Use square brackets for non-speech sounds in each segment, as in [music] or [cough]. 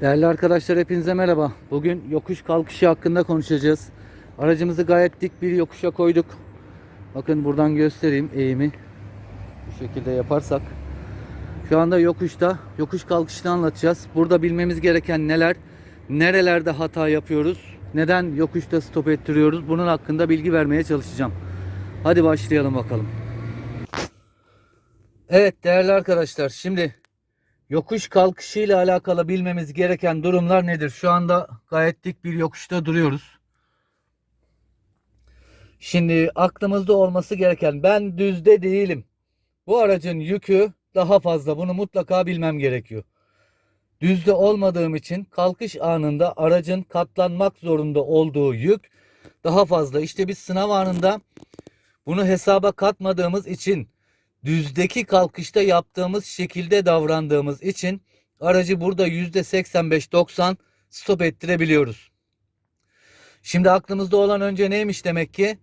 Değerli arkadaşlar hepinize merhaba. Bugün yokuş kalkışı hakkında konuşacağız. Aracımızı gayet dik bir yokuşa koyduk. Bakın buradan göstereyim eğimi. Bu şekilde yaparsak. Şu anda yokuşta, yokuş kalkışını anlatacağız. Burada bilmemiz gereken neler, nerelerde hata yapıyoruz, neden yokuşta stop ettiriyoruz bunun hakkında bilgi vermeye çalışacağım. Hadi başlayalım bakalım. Evet değerli arkadaşlar şimdi yokuş kalkışı ile alakalı bilmemiz gereken durumlar nedir? Şu anda gayet dik bir yokuşta duruyoruz. Şimdi aklımızda olması gereken ben düzde değilim. Bu aracın yükü daha fazla. Bunu mutlaka bilmem gerekiyor. Düzde olmadığım için kalkış anında aracın katlanmak zorunda olduğu yük daha fazla. İşte biz sınav anında bunu hesaba katmadığımız için düzdeki kalkışta yaptığımız şekilde davrandığımız için aracı burada %85-90 stop ettirebiliyoruz. Şimdi aklımızda olan önce neymiş demek ki?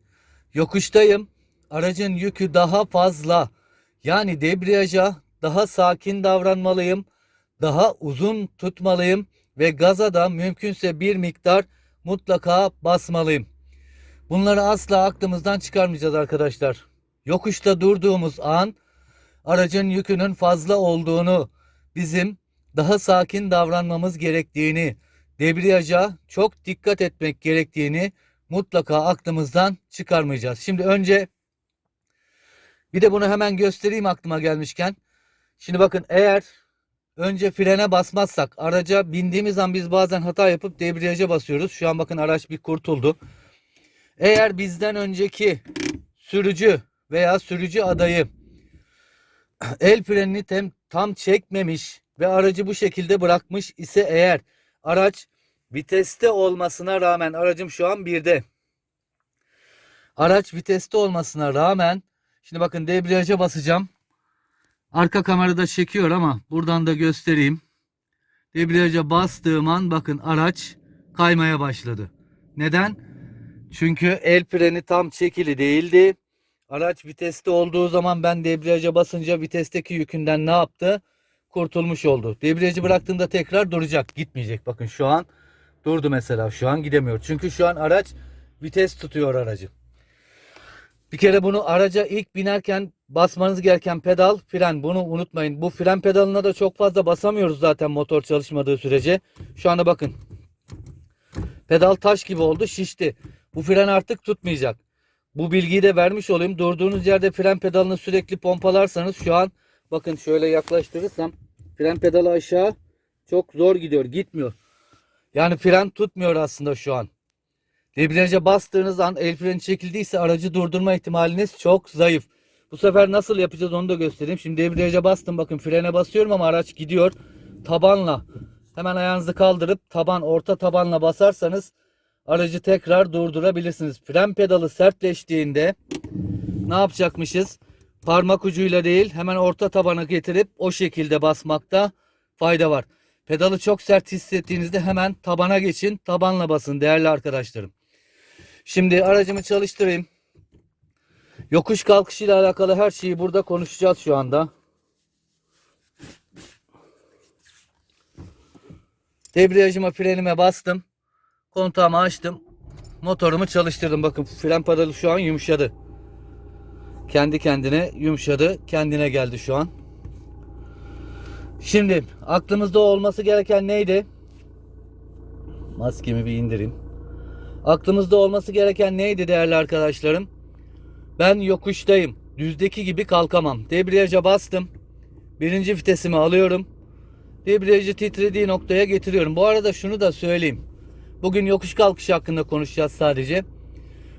Yokuştayım. Aracın yükü daha fazla. Yani debriyaja daha sakin davranmalıyım. Daha uzun tutmalıyım ve gaza da mümkünse bir miktar mutlaka basmalıyım. Bunları asla aklımızdan çıkarmayacağız arkadaşlar. Yokuşta durduğumuz an aracın yükünün fazla olduğunu, bizim daha sakin davranmamız gerektiğini, debriyaja çok dikkat etmek gerektiğini mutlaka aklımızdan çıkarmayacağız. Şimdi önce bir de bunu hemen göstereyim aklıma gelmişken. Şimdi bakın eğer önce frene basmazsak araca bindiğimiz an biz bazen hata yapıp debriyaja basıyoruz. Şu an bakın araç bir kurtuldu. Eğer bizden önceki sürücü veya sürücü adayı [clears throat] el frenini tem, tam çekmemiş ve aracı bu şekilde bırakmış ise eğer araç viteste olmasına rağmen aracım şu an birde. Araç viteste olmasına rağmen şimdi bakın debriyaja basacağım. Arka kamerada çekiyor ama buradan da göstereyim. Debriyaja bastığım an bakın araç kaymaya başladı. Neden? Çünkü el freni tam çekili değildi. Araç viteste olduğu zaman ben debriyaja basınca vitesteki yükünden ne yaptı? Kurtulmuş oldu. Debriyajı bıraktığımda tekrar duracak. Gitmeyecek. Bakın şu an durdu mesela. Şu an gidemiyor. Çünkü şu an araç vites tutuyor aracı. Bir kere bunu araca ilk binerken basmanız gereken pedal fren. Bunu unutmayın. Bu fren pedalına da çok fazla basamıyoruz zaten motor çalışmadığı sürece. Şu anda bakın. Pedal taş gibi oldu şişti. Bu fren artık tutmayacak. Bu bilgiyi de vermiş olayım. Durduğunuz yerde fren pedalını sürekli pompalarsanız şu an bakın şöyle yaklaştırırsam fren pedalı aşağı çok zor gidiyor. Gitmiyor. Yani fren tutmuyor aslında şu an. Debriyaja bastığınız an el freni çekildiyse aracı durdurma ihtimaliniz çok zayıf. Bu sefer nasıl yapacağız onu da göstereyim. Şimdi debriyaja bastım bakın frene basıyorum ama araç gidiyor. Tabanla hemen ayağınızı kaldırıp taban orta tabanla basarsanız aracı tekrar durdurabilirsiniz. Fren pedalı sertleştiğinde ne yapacakmışız? Parmak ucuyla değil hemen orta tabana getirip o şekilde basmakta fayda var. Pedalı çok sert hissettiğinizde hemen tabana geçin. Tabanla basın değerli arkadaşlarım. Şimdi aracımı çalıştırayım. Yokuş kalkışıyla alakalı her şeyi burada konuşacağız şu anda. Debriyajıma frenime bastım. Kontağımı açtım. Motorumu çalıştırdım. Bakın fren pedalı şu an yumuşadı. Kendi kendine yumuşadı. Kendine geldi şu an. Şimdi aklımızda olması gereken neydi? Maskemi bir indireyim. Aklımızda olması gereken neydi değerli arkadaşlarım? Ben yokuştayım. Düzdeki gibi kalkamam. Debriyaja bastım. Birinci vitesimi alıyorum. Debriyajı titrediği noktaya getiriyorum. Bu arada şunu da söyleyeyim. Bugün yokuş kalkışı hakkında konuşacağız sadece.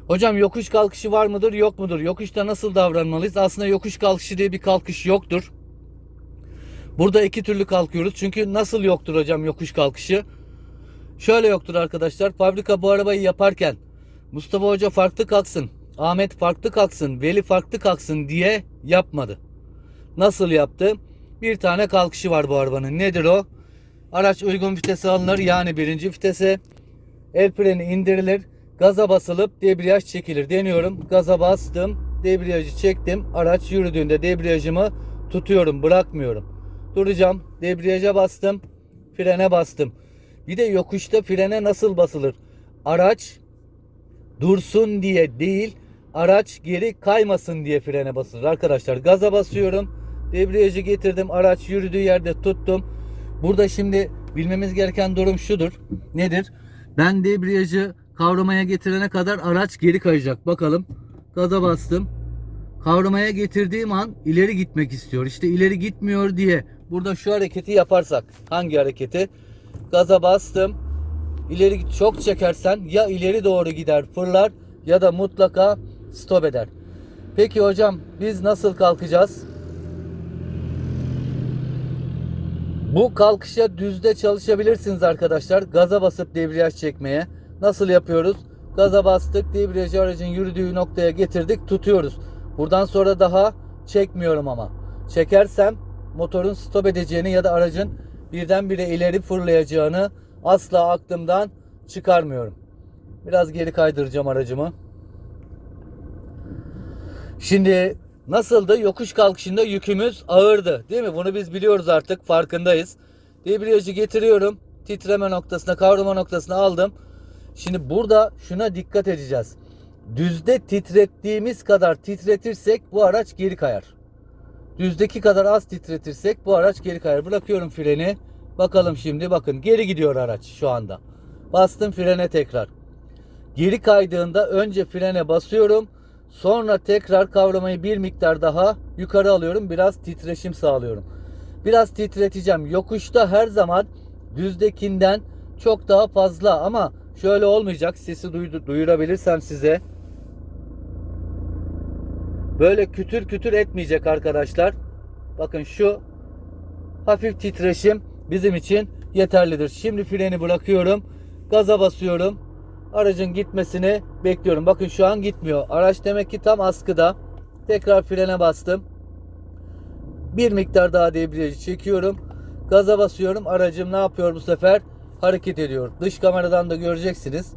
Hocam yokuş kalkışı var mıdır yok mudur? Yokuşta nasıl davranmalıyız? Aslında yokuş kalkışı diye bir kalkış yoktur. Burada iki türlü kalkıyoruz. Çünkü nasıl yoktur hocam yokuş kalkışı? Şöyle yoktur arkadaşlar. Fabrika bu arabayı yaparken Mustafa Hoca farklı kalksın, Ahmet farklı kalksın, Veli farklı kalksın diye yapmadı. Nasıl yaptı? Bir tane kalkışı var bu arabanın. Nedir o? Araç uygun vitese alınır yani birinci vitese. El freni indirilir. Gaza basılıp debriyaj çekilir. Deniyorum. Gaza bastım. Debriyajı çektim. Araç yürüdüğünde debriyajımı tutuyorum. Bırakmıyorum. Duracağım. Debriyaja bastım. Frene bastım. Bir de yokuşta frene nasıl basılır? Araç dursun diye değil, araç geri kaymasın diye frene basılır arkadaşlar. Gaza basıyorum. Debriyajı getirdim. Araç yürüdüğü yerde tuttum. Burada şimdi bilmemiz gereken durum şudur. Nedir? Ben debriyajı kavramaya getirene kadar araç geri kayacak. Bakalım. Gaza bastım. Kavramaya getirdiğim an ileri gitmek istiyor. İşte ileri gitmiyor diye burada şu hareketi yaparsak hangi hareketi? Gaza bastım. İleri çok çekersen ya ileri doğru gider fırlar ya da mutlaka stop eder. Peki hocam biz nasıl kalkacağız? Bu kalkışa düzde çalışabilirsiniz arkadaşlar. Gaza basıp debriyaj çekmeye. Nasıl yapıyoruz? Gaza bastık, debriyajı aracın yürüdüğü noktaya getirdik, tutuyoruz. Buradan sonra daha çekmiyorum ama. Çekersem motorun stop edeceğini ya da aracın birdenbire ileri fırlayacağını asla aklımdan çıkarmıyorum. Biraz geri kaydıracağım aracımı. Şimdi nasıldı? Yokuş kalkışında yükümüz ağırdı. Değil mi? Bunu biz biliyoruz artık. Farkındayız. Debriyajı getiriyorum. Titreme noktasına, kavrama noktasına aldım. Şimdi burada şuna dikkat edeceğiz. Düzde titrettiğimiz kadar titretirsek bu araç geri kayar. Düzdeki kadar az titretirsek bu araç geri kayar. Bırakıyorum freni. Bakalım şimdi bakın geri gidiyor araç şu anda. Bastım frene tekrar. Geri kaydığında önce frene basıyorum. Sonra tekrar kavramayı bir miktar daha yukarı alıyorum. Biraz titreşim sağlıyorum. Biraz titreteceğim. Yokuşta her zaman düzdekinden çok daha fazla ama şöyle olmayacak. Sesi duyurabilirsem size. Böyle kütür kütür etmeyecek arkadaşlar. Bakın şu hafif titreşim bizim için yeterlidir. Şimdi freni bırakıyorum. Gaza basıyorum. Aracın gitmesini bekliyorum. Bakın şu an gitmiyor. Araç demek ki tam askıda. Tekrar frene bastım. Bir miktar daha debriyajı çekiyorum. Gaza basıyorum. Aracım ne yapıyor bu sefer? Hareket ediyor. Dış kameradan da göreceksiniz.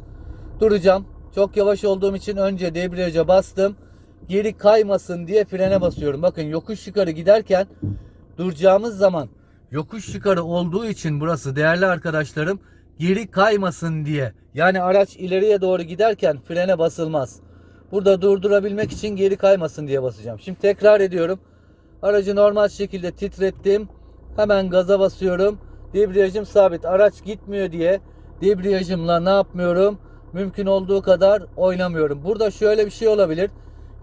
Duracağım. Çok yavaş olduğum için önce debriyaja bastım. Geri kaymasın diye frene basıyorum. Bakın yokuş yukarı giderken duracağımız zaman yokuş yukarı olduğu için burası değerli arkadaşlarım geri kaymasın diye. Yani araç ileriye doğru giderken frene basılmaz. Burada durdurabilmek için geri kaymasın diye basacağım. Şimdi tekrar ediyorum. Aracı normal şekilde titrettim. Hemen gaza basıyorum. Debriyajım sabit. Araç gitmiyor diye debriyajımla ne yapmıyorum? Mümkün olduğu kadar oynamıyorum. Burada şöyle bir şey olabilir.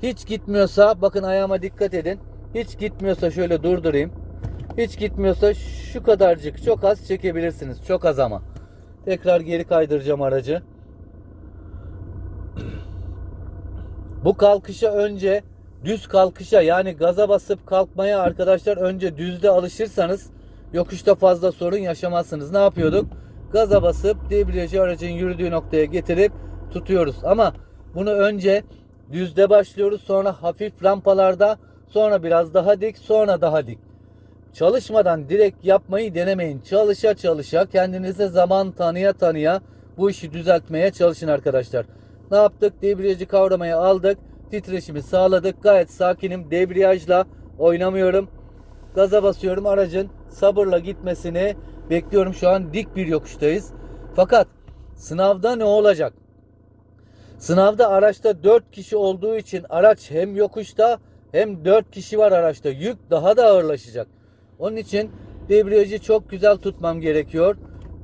Hiç gitmiyorsa bakın ayağıma dikkat edin. Hiç gitmiyorsa şöyle durdurayım. Hiç gitmiyorsa şu kadarcık çok az çekebilirsiniz. Çok az ama. Tekrar geri kaydıracağım aracı. Bu kalkışa önce düz kalkışa yani gaza basıp kalkmaya arkadaşlar önce düzde alışırsanız yokuşta fazla sorun yaşamazsınız. Ne yapıyorduk? Gaza basıp debriyajı aracın yürüdüğü noktaya getirip tutuyoruz. Ama bunu önce düzde başlıyoruz. Sonra hafif rampalarda sonra biraz daha dik sonra daha dik. Çalışmadan direkt yapmayı denemeyin. Çalışa çalışa kendinize zaman tanıya tanıya bu işi düzeltmeye çalışın arkadaşlar. Ne yaptık? Debriyajı kavramaya aldık. Titreşimi sağladık. Gayet sakinim. Debriyajla oynamıyorum. Gaza basıyorum. Aracın sabırla gitmesini bekliyorum. Şu an dik bir yokuştayız. Fakat sınavda ne olacak? Sınavda araçta 4 kişi olduğu için araç hem yokuşta hem 4 kişi var araçta. Yük daha da ağırlaşacak. Onun için debriyajı çok güzel tutmam gerekiyor.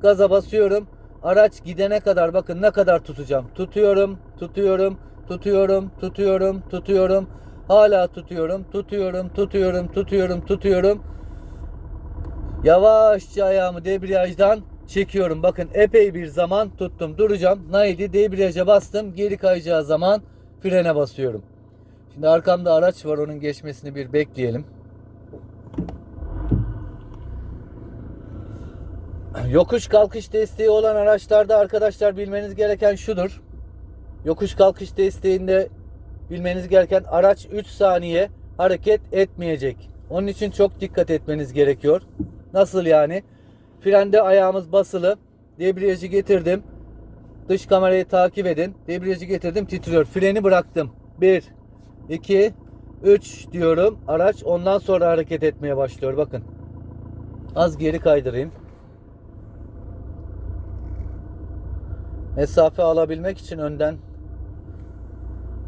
Gaza basıyorum. Araç gidene kadar bakın ne kadar tutacağım. Tutuyorum, tutuyorum, tutuyorum, tutuyorum, tutuyorum. Hala tutuyorum, tutuyorum, tutuyorum, tutuyorum, tutuyorum. Yavaşça ayağımı debriyajdan çekiyorum. Bakın epey bir zaman tuttum. Duracağım. Neydi? Debriyaja bastım. Geri kayacağı zaman frene basıyorum. Şimdi arkamda araç var. Onun geçmesini bir bekleyelim. Yokuş kalkış desteği olan araçlarda arkadaşlar bilmeniz gereken şudur. Yokuş kalkış desteğinde bilmeniz gereken araç 3 saniye hareket etmeyecek. Onun için çok dikkat etmeniz gerekiyor. Nasıl yani? Frende ayağımız basılı. Debriyajı getirdim. Dış kamerayı takip edin. Debriyajı getirdim titriyor. Freni bıraktım. 1 2 3 diyorum. Araç ondan sonra hareket etmeye başlıyor. Bakın. Az geri kaydırayım. Mesafe alabilmek için önden.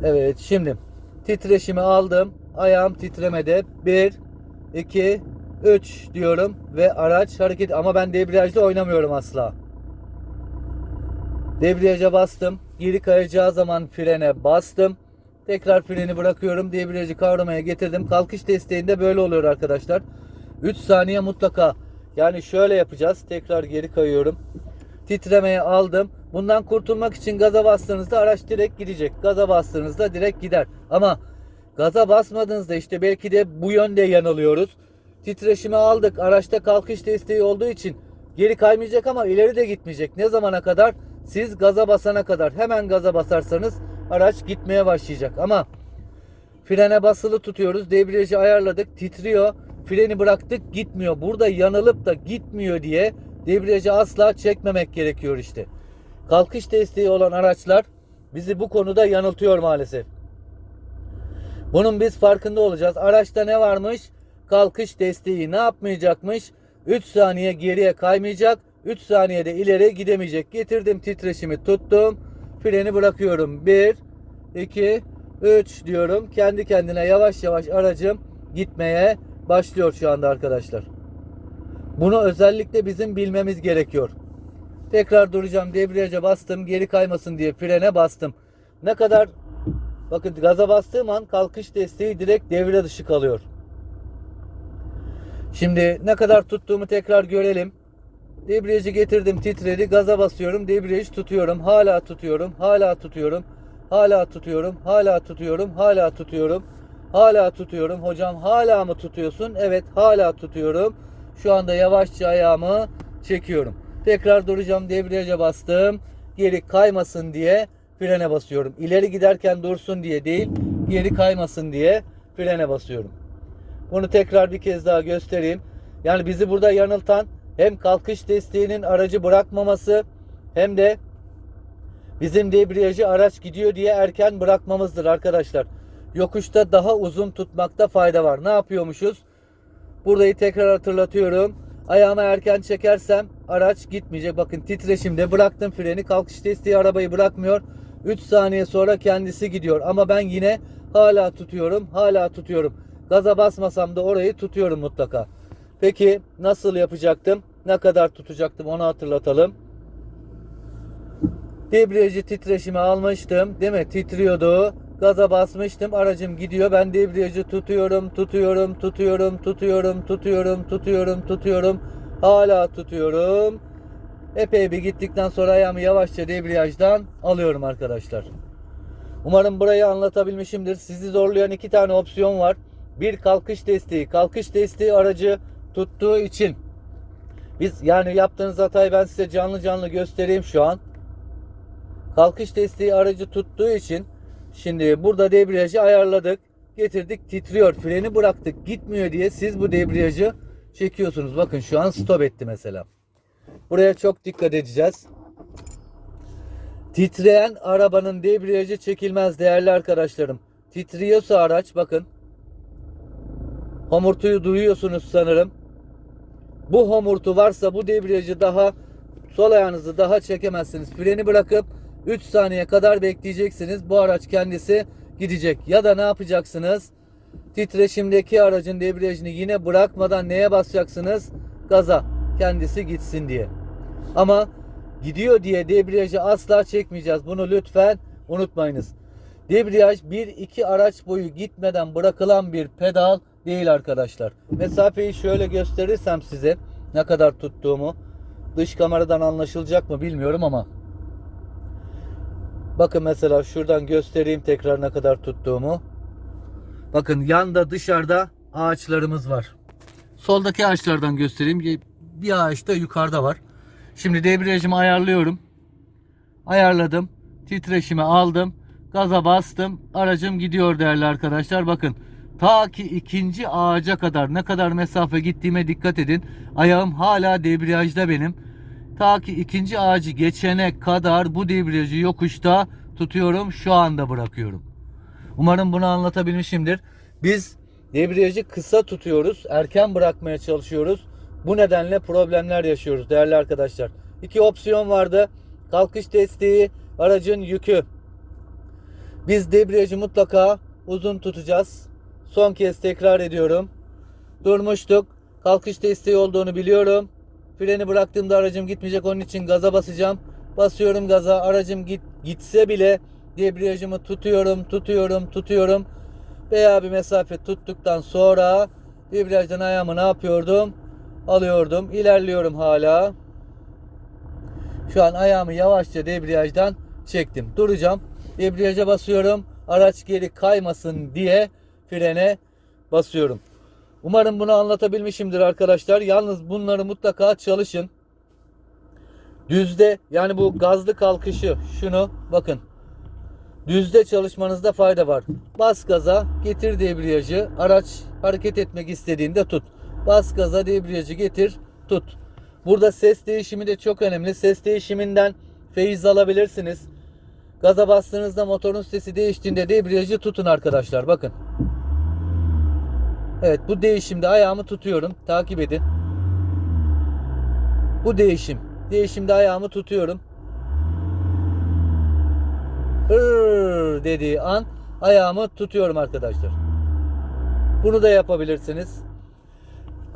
Evet şimdi titreşimi aldım. Ayağım titremede. 1, 2, 3 diyorum ve araç hareket ama ben debriyajda oynamıyorum asla. Debriyaja bastım. Geri kayacağı zaman frene bastım. Tekrar freni bırakıyorum. Debriyajı kavramaya getirdim. Kalkış desteğinde böyle oluyor arkadaşlar. 3 saniye mutlaka. Yani şöyle yapacağız. Tekrar geri kayıyorum. Titremeye aldım. Bundan kurtulmak için gaza bastığınızda araç direkt gidecek. Gaza bastığınızda direkt gider. Ama gaza basmadığınızda işte belki de bu yönde yanılıyoruz. Titreşimi aldık. Araçta kalkış desteği olduğu için geri kaymayacak ama ileri de gitmeyecek. Ne zamana kadar? Siz gaza basana kadar. Hemen gaza basarsanız araç gitmeye başlayacak. Ama frene basılı tutuyoruz. Debriyajı ayarladık. Titriyor. Freni bıraktık gitmiyor. Burada yanılıp da gitmiyor diye debriyajı asla çekmemek gerekiyor işte. Kalkış desteği olan araçlar bizi bu konuda yanıltıyor maalesef. Bunun biz farkında olacağız. Araçta ne varmış? Kalkış desteği ne yapmayacakmış? 3 saniye geriye kaymayacak. 3 saniyede ileri gidemeyecek. Getirdim titreşimi tuttum. Freni bırakıyorum. 1, 2, 3 diyorum. Kendi kendine yavaş yavaş aracım gitmeye başlıyor şu anda arkadaşlar. Bunu özellikle bizim bilmemiz gerekiyor. Tekrar duracağım. Debriyaja bastım. Geri kaymasın diye frene bastım. Ne kadar bakın gaza bastığım an kalkış desteği direkt devre dışı kalıyor. Şimdi ne kadar tuttuğumu tekrar görelim. Debriyajı getirdim titredi. Gaza basıyorum. Debriyajı tutuyorum. Hala tutuyorum. Hala tutuyorum. Hala tutuyorum. Hala tutuyorum. Hala tutuyorum. Hala tutuyorum. Hocam hala mı tutuyorsun? Evet hala tutuyorum. Şu anda yavaşça ayağımı çekiyorum. Tekrar duracağım. Debriyaja bastım. Geri kaymasın diye frene basıyorum. İleri giderken dursun diye değil, geri kaymasın diye frene basıyorum. Bunu tekrar bir kez daha göstereyim. Yani bizi burada yanıltan hem kalkış desteğinin aracı bırakmaması hem de bizim debriyajı araç gidiyor diye erken bırakmamızdır arkadaşlar. Yokuşta daha uzun tutmakta fayda var. Ne yapıyormuşuz? Burayı tekrar hatırlatıyorum. Ayağımı erken çekersem araç gitmeyecek. Bakın titreşimde bıraktım freni. Kalkış desteği arabayı bırakmıyor. 3 saniye sonra kendisi gidiyor. Ama ben yine hala tutuyorum. Hala tutuyorum. Gaza basmasam da orayı tutuyorum mutlaka. Peki nasıl yapacaktım? Ne kadar tutacaktım onu hatırlatalım. Debriyajı titreşimi almıştım. Değil mi? Titriyordu. Gaza basmıştım. Aracım gidiyor. Ben debriyajı tutuyorum, tutuyorum, tutuyorum, tutuyorum, tutuyorum, tutuyorum, tutuyorum. Hala tutuyorum. Epey bir gittikten sonra ayağımı yavaşça debriyajdan alıyorum arkadaşlar. Umarım burayı anlatabilmişimdir. Sizi zorlayan iki tane opsiyon var. Bir kalkış desteği. Kalkış desteği aracı tuttuğu için biz yani yaptığınız hatayı ben size canlı canlı göstereyim şu an. Kalkış desteği aracı tuttuğu için şimdi burada debriyajı ayarladık. Getirdik titriyor. Freni bıraktık gitmiyor diye siz bu debriyajı çekiyorsunuz. Bakın şu an stop etti mesela. Buraya çok dikkat edeceğiz. Titreyen arabanın debriyajı çekilmez değerli arkadaşlarım. Titriyorsa araç bakın. Homurtuyu duyuyorsunuz sanırım. Bu homurtu varsa bu debriyajı daha sol ayağınızı daha çekemezsiniz. Freni bırakıp 3 saniye kadar bekleyeceksiniz. Bu araç kendisi gidecek. Ya da ne yapacaksınız? Titreşimdeki aracın debriyajını yine bırakmadan neye basacaksınız? Gaza. Kendisi gitsin diye. Ama gidiyor diye debriyajı asla çekmeyeceğiz. Bunu lütfen unutmayınız. Debriyaj 1-2 araç boyu gitmeden bırakılan bir pedal değil arkadaşlar. Mesafeyi şöyle gösterirsem size ne kadar tuttuğumu dış kameradan anlaşılacak mı bilmiyorum ama bakın mesela şuradan göstereyim tekrar ne kadar tuttuğumu. Bakın yanda dışarıda ağaçlarımız var. Soldaki ağaçlardan göstereyim. Bir ağaç da yukarıda var. Şimdi debriyajımı ayarlıyorum. Ayarladım. Titreşimi aldım. Gaza bastım. Aracım gidiyor değerli arkadaşlar. Bakın ta ki ikinci ağaca kadar ne kadar mesafe gittiğime dikkat edin. Ayağım hala debriyajda benim. Ta ki ikinci ağacı geçene kadar bu debriyajı yokuşta tutuyorum. Şu anda bırakıyorum. Umarım bunu anlatabilmişimdir. Biz debriyajı kısa tutuyoruz. Erken bırakmaya çalışıyoruz. Bu nedenle problemler yaşıyoruz değerli arkadaşlar. İki opsiyon vardı. kalkış desteği, aracın yükü. Biz debriyajı mutlaka uzun tutacağız. Son kez tekrar ediyorum. Durmuştuk. Kalkış desteği olduğunu biliyorum. Freni bıraktığımda aracım gitmeyecek onun için gaza basacağım. Basıyorum gaza. Aracım git gitse bile debriyajımı tutuyorum, tutuyorum, tutuyorum. Veya bir mesafe tuttuktan sonra debriyajdan ayağımı ne yapıyordum? Alıyordum. İlerliyorum hala. Şu an ayağımı yavaşça debriyajdan çektim. Duracağım. Debriyaja basıyorum. Araç geri kaymasın diye frene basıyorum. Umarım bunu anlatabilmişimdir arkadaşlar. Yalnız bunları mutlaka çalışın. Düzde yani bu gazlı kalkışı şunu bakın. Düzde çalışmanızda fayda var. Bas gaza, getir debriyajı. Araç hareket etmek istediğinde tut. Bas gaza, debriyajı getir, tut. Burada ses değişimi de çok önemli. Ses değişiminden feyiz alabilirsiniz. Gaza bastığınızda motorun sesi değiştiğinde debriyajı tutun arkadaşlar. Bakın. Evet bu değişimde ayağımı tutuyorum. Takip edin. Bu değişim. Değişimde ayağımı tutuyorum. Hırr dediği an ayağımı tutuyorum arkadaşlar. Bunu da yapabilirsiniz.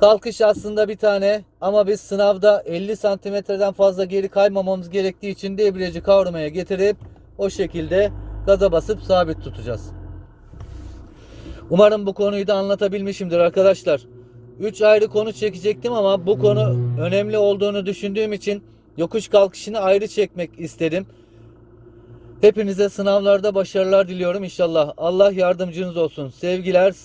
Kalkış aslında bir tane ama biz sınavda 50 santimetreden fazla geri kaymamamız gerektiği için debriyajı kavramaya getirip o şekilde gaza basıp sabit tutacağız. Umarım bu konuyu da anlatabilmişimdir arkadaşlar. 3 ayrı konu çekecektim ama bu konu önemli olduğunu düşündüğüm için yokuş kalkışını ayrı çekmek istedim. Hepinize sınavlarda başarılar diliyorum inşallah. Allah yardımcınız olsun. Sevgiler, saygılar.